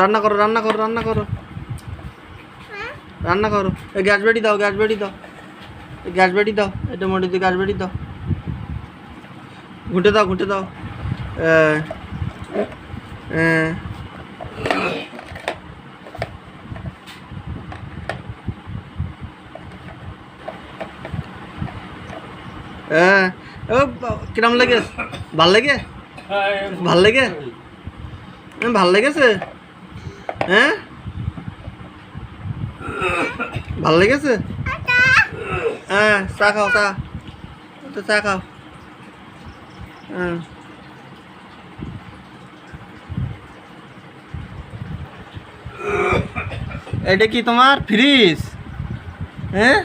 রান্না করো রান্না করো রান্না করো। রান্না করো। এই গ্যাস বেড়ি দাও গ্যাস বেড়ি দাও। এই গ্যাস বেড়ি দাও এটা মোটে দিয়ে গ্যাস বেটি দাও। ঘুঁটে দাও ঘুঁটে দাও। হ্যাঁ কিরম লাগে ভালো লাগে? ভালো লাগে? ভালো লেগেছে? হ্যাঁ? ভালো লেগেছে? হ্যাঁ চা খাও চা। তো চা খাও। হ্যাঁ। এটা কি তোমার ফ্রিজ? হ্যাঁ?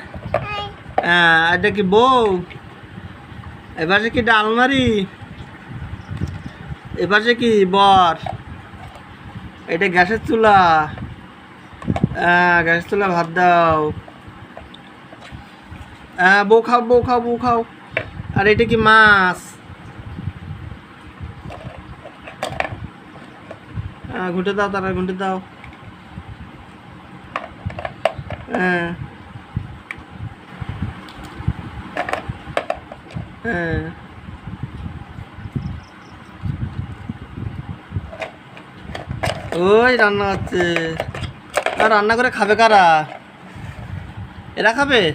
হ্যাঁ এটা কি বউ? এবার কি এটা আলমারি? এবার যে কি বর? এটা গ্যাসের চুলা। গ্যাসের চুলা ভাত দাও। হ্যাঁ বউ খাও বউ খাও বউ খাও। আর এটা কি মাছ? ঘুঁটে দাও তারা, ঘুটে দাও। হ্যাঁ। হ্যাঁ। ওই রান্না হচ্ছে। আর রান্না করে খাবে কারা? এরা খাবে?